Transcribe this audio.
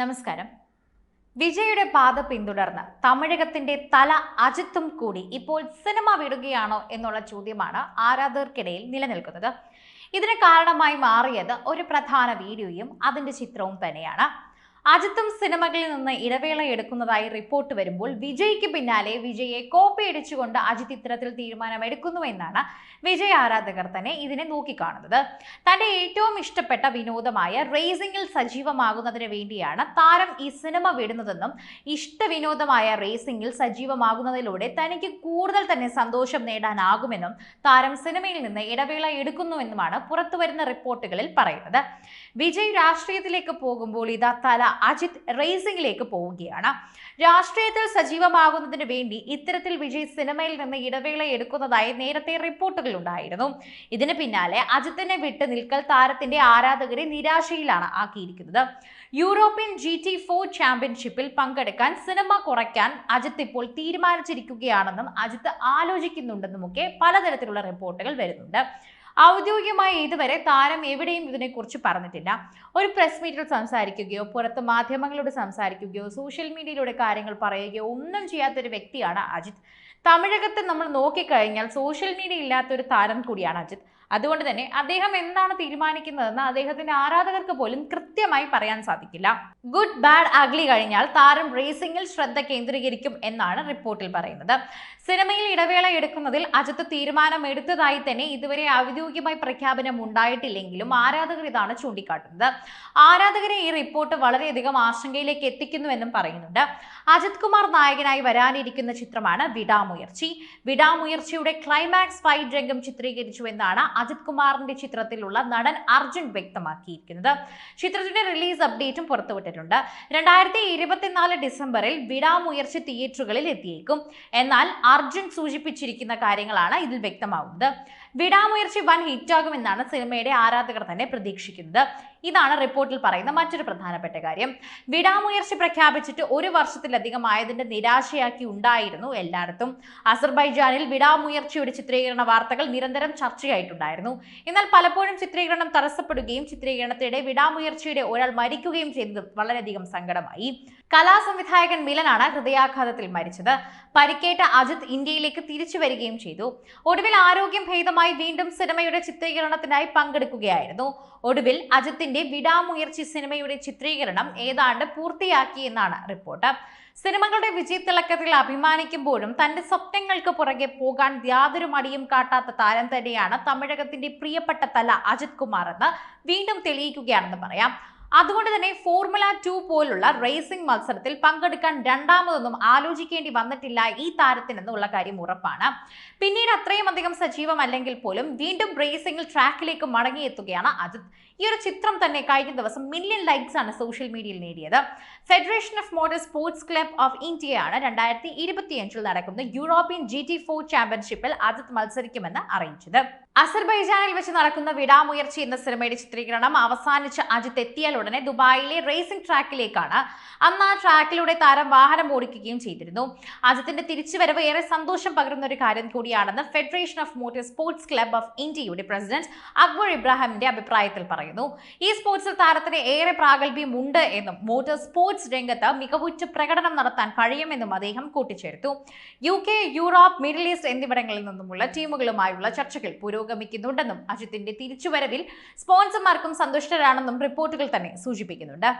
നമസ്കാരം. വിജയുടെ പാത പിന്തുടർന്ന് തമിഴകത്തിന്റെ തല അജിത്തും കൂടി ഇപ്പോൾ സിനിമ വിടുകയാണോ എന്നുള്ള ചോദ്യമാണ് ആരാധകർക്കിടയിൽ നിലനിൽക്കുന്നത്. ഇതിന് കാരണമായി മാറിയത് ഒരു പ്രധാന വീഡിയോയും അതിന്റെ ചിത്രവും തന്നെയാണ്. അജിത്തും സിനിമകളിൽ നിന്ന് ഇടവേള എടുക്കുന്നതായി റിപ്പോർട്ട് വരുമ്പോൾ വിജയ്ക്ക് പിന്നാലെ വിജയെ കോപ്പി അടിച്ചുകൊണ്ട് അജിത്ത് ഇത്തരത്തിൽ തീരുമാനമെടുക്കുന്നുവെന്നാണ് വിജയ് ആരാധകർ തന്നെ ഇതിനെ നോക്കിക്കാണുന്നത്. തന്റെ ഏറ്റവും ഇഷ്ടപ്പെട്ട വിനോദമായ റേസിംഗിൽ സജീവമാകുന്നതിന് വേണ്ടിയാണ് താരം ഈ സിനിമ വിടുന്നതെന്നും ഇഷ്ട വിനോദമായ റേസിംഗിൽ സജീവമാകുന്നതിലൂടെ തനിക്ക് കൂടുതൽ തന്നെ സന്തോഷം നേടാനാകുമെന്നും താരം സിനിമയിൽ നിന്ന് ഇടവേള എടുക്കുന്നുവെന്നുമാണ് പുറത്തുവരുന്ന റിപ്പോർട്ടുകളിൽ പറയുന്നത്. വിജയ് രാഷ്ട്രീയത്തിലേക്ക് പോകുമ്പോൾ ഇതാ തല അജിത് റേസിംഗിലേക്ക് പോവുകയാണ്. രാഷ്ട്രീയത്തിൽ സജീവമാകുന്നതിന് വേണ്ടി ഇത്തരത്തിൽ വിജയ് സിനിമയിൽ നിന്ന് ഇടവേള എടുക്കുന്നതായി നേരത്തെ റിപ്പോർട്ടുകൾ ഉണ്ടായിരുന്നു. ഇതിന് പിന്നാലെ അജിത്തിനെ വിട്ട് നിൽക്കൽ താരത്തിന്റെ ആരാധകരെ നിരാശയിലാണ് ആക്കിയിരിക്കുന്നത്. യൂറോപ്യൻ ജി ടി ഫോർ ചാമ്പ്യൻഷിപ്പിൽ പങ്കെടുക്കാൻ സിനിമ കുറയ്ക്കാൻ അജിത്ത് ഇപ്പോൾ തീരുമാനിച്ചിരിക്കുകയാണെന്നും അജിത്ത് ആലോചിക്കുന്നുണ്ടെന്നുമൊക്കെ പലതരത്തിലുള്ള റിപ്പോർട്ടുകൾ വരുന്നുണ്ട്. ഔദ്യോഗികമായി ഇതുവരെ താരം എവിടെയും ഇതിനെക്കുറിച്ച് പറഞ്ഞിട്ടില്ല. ഒരു പ്രസ് മീറ്റിൽ സംസാരിക്കുകയോ പുറത്ത് മാധ്യമങ്ങളോട് സംസാരിക്കുകയോ സോഷ്യൽ മീഡിയയിലൂടെ കാര്യങ്ങൾ പറയുകയോ ഒന്നും ചെയ്യാത്തൊരു വ്യക്തിയാണ് അജിത്. തമിഴകത്ത് നമ്മൾ നോക്കിക്കഴിഞ്ഞാൽ സോഷ്യൽ മീഡിയ ഇല്ലാത്തൊരു താരം കൂടിയാണ് അജിത്. അതുകൊണ്ട് തന്നെ അദ്ദേഹം എന്താണ് തീരുമാനിക്കുന്നതെന്ന് അദ്ദേഹത്തിന്റെ ആരാധകർക്ക് പോലും കൃത്യമായി പറയാൻ സാധിക്കില്ല. ഗുഡ് ബാഡ് അഗ്ലി കഴിഞ്ഞാൽ താരം റേസിംഗിൽ ശ്രദ്ധ കേന്ദ്രീകരിക്കും എന്നാണ് റിപ്പോർട്ടിൽ പറയുന്നത്. സിനിമയിൽ ഇടവേള എടുക്കുന്നതിൽ അജിത്ത് തീരുമാനമെടുത്തതായി തന്നെ ഇതുവരെ ഔദ്യോഗികമായി പ്രഖ്യാപനം ഉണ്ടായിട്ടില്ലെങ്കിലും ആരാധകർ ഇതാണ് ചൂണ്ടിക്കാട്ടുന്നത്. ആരാധകരെ ഈ റിപ്പോർട്ട് വളരെയധികം ആശങ്കയിലേക്ക് എത്തിക്കുന്നുവെന്നും പറയുന്നുണ്ട്. അജിത് കുമാർ നായകനായി വരാനിരിക്കുന്ന ചിത്രമാണ് വിടാമുയർച്ചി. വിടാമുയർച്ചിയുടെ ക്ലൈമാക്സ് ഫൈറ്റ് രംഗം ചിത്രീകരിച്ചു എന്നാണ് അജിത് കുമാറിന്റെ ചിത്രത്തിലുള്ള നടൻ അർജുൻ വ്യക്തമാക്കിയിരിക്കുന്നത്. ചിത്രത്തിന്റെ റിലീസ് അപ്ഡേറ്റും പുറത്തുവിട്ടിട്ടുണ്ട്. രണ്ടായിരത്തി ഇരുപത്തിനാല് ഡിസംബറിൽ വിടാമുയർച്ചി തിയേറ്ററുകളിൽ എത്തിയേക്കും. എന്നാൽ അർജുൻ സൂചിപ്പിച്ചിരിക്കുന്ന കാര്യങ്ങളാണ് ഇതിൽ വ്യക്തമാവുന്നത്. വിടാമുയർച്ചി വൻ ഹിറ്റാകുമെന്നാണ് സിനിമയുടെ ആരാധകർ തന്നെ പ്രതീക്ഷിക്കുന്നത്. ഇതാണ് റിപ്പോർട്ടിൽ പറയുന്ന മറ്റൊരു പ്രധാനപ്പെട്ട കാര്യം. വിടാമുയർച്ചി പ്രഖ്യാപിച്ചിട്ട് ഒരു വർഷത്തിലധികം ആയതിന്റെ നിരാശയാക്കി ഉണ്ടായിരുന്നു എല്ലായിടത്തും. അസർബൈജാനിൽ വിടാമുയർച്ചയുടെ ചിത്രീകരണ വാർത്തകൾ നിരന്തരം ചർച്ചയായിട്ടുണ്ടായിരുന്നു. എന്നാൽ പലപ്പോഴും ചിത്രീകരണം തടസ്സപ്പെടുകയും ചിത്രീകരണത്തിനിടെ വിടാമുയർച്ചയുടെ ഒരാൾ മരിക്കുകയും ചെയ്തത് വളരെയധികം സങ്കടമായി. കലാ സംവിധായകൻ മിലനാണ് ഹൃദയാഘാതത്തിൽ മരിച്ചത്. പരിക്കേറ്റ അജിത് ഇന്ത്യയിലേക്ക് തിരിച്ചു വരികയും ചെയ്തു. ഒടുവിൽ ആരോഗ്യം ഭേദമായി വീണ്ടും സിനിമയുടെ ചിത്രീകരണത്തിനായി പങ്കെടുക്കുകയായിരുന്നു. ഒടുവിൽ അജിത്തിന്റെ വിടാമുയർച്ചി സിനിമയുടെ ചിത്രീകരണം ഏതാണ്ട് പൂർത്തിയാക്കി എന്നാണ് റിപ്പോർട്ട്. സിനിമകളുടെ വിജയത്തിളക്കത്തിൽ അഭിമാനിക്കുമ്പോഴും തന്റെ സ്വപ്നങ്ങൾക്ക് പുറകെ പോകാൻ യാതൊരു മടിയും കാട്ടാത്ത താരം തന്നെയാണ് തമിഴകത്തിന്റെ പ്രിയപ്പെട്ട തല അജിത് കുമാർ എന്ന് വീണ്ടും തെളിയിക്കുകയാണെന്ന് പറയാം. അതുകൊണ്ട് തന്നെ ഫോർമുല ടു പോലുള്ള റേസിംഗ് മത്സരത്തിൽ പങ്കെടുക്കാൻ രണ്ടാമതൊന്നും ആലോചിക്കേണ്ടി വന്നിട്ടില്ല ഈ താരത്തിനെന്നുള്ള കാര്യം ഉറപ്പാണ്. പിന്നീട് അത്രയും അധികം സജീവമല്ലെങ്കിൽ പോലും വീണ്ടും റേസിംഗിൽ ട്രാക്കിലേക്ക് മടങ്ങിയെത്തുകയാണ് അജിത്. ഈ ഒരു ചിത്രം തന്നെ കഴിഞ്ഞ ദിവസം മില്യൺ ലൈക്സ് ആണ് സോഷ്യൽ മീഡിയയിൽ നേടിയത്. Federation of motor sports club of ഇന്ത്യയാണ് രണ്ടായിരത്തി ഇരുപത്തിയഞ്ചിൽ നടക്കുന്ന യൂറോപ്യൻ ജി ടി ഫോർ ചാമ്പ്യൻഷിപ്പിൽ ആദ്യത്തെ മത്സരിക്കുമെന്ന് അറിയിച്ചത്. അസർബൈജാനിൽ വെച്ച് നടക്കുന്ന വിടാമുയർച്ചി എന്ന സിനിമയുടെ ചിത്രീകരണം അവസാനിച്ച് അജിത്ത് എത്തിയാൽ ഉടനെ ദുബായിലെ റേസിംഗ് ട്രാക്കിലേക്കാണ് അന്ന് ആ ട്രാക്കിലൂടെ താരം വാഹനം ഓടിക്കുകയും ചെയ്തിരുന്നു. അജിത്തിന്റെ തിരിച്ചുവരവ് ഏറെ സന്തോഷം പകരുന്ന ഒരു കാര്യം കൂടിയാണെന്ന് federation of motor sports club of ഇന്ത്യയുടെ പ്രസിഡന്റ് അക്ബർ ഇബ്രാഹിമിന്റെ അഭിപ്രായത്തിൽ പറയുന്നു. ഈ സ്പോർട്സിൽ താരത്തിന് ഏറെ പ്രാഗൽഭ്യം ഉണ്ട് എന്നും മോട്ടോർ സ്പോർട്സ് രംഗത്ത് മികവുറ്റ പ്രകടനം നടത്താൻ കഴിയുമെന്നും അദ്ദേഹം കൂട്ടിച്ചേർത്തു. U K Europe middle east എന്നിവിടങ്ങളിൽ നിന്നുമുള്ള ടീമുകളുമായുള്ള ചർച്ചകൾ പുരോഗമിക്കുന്നുണ്ടെന്നും അജിത്തിന്റെ തിരിച്ചുവരവിൽ സ്പോൺസർമാർക്കും സന്തുഷ്ടരാണെന്നും റിപ്പോർട്ടുകൾ തന്നെ സൂചിപ്പിക്കുന്നുണ്ട്.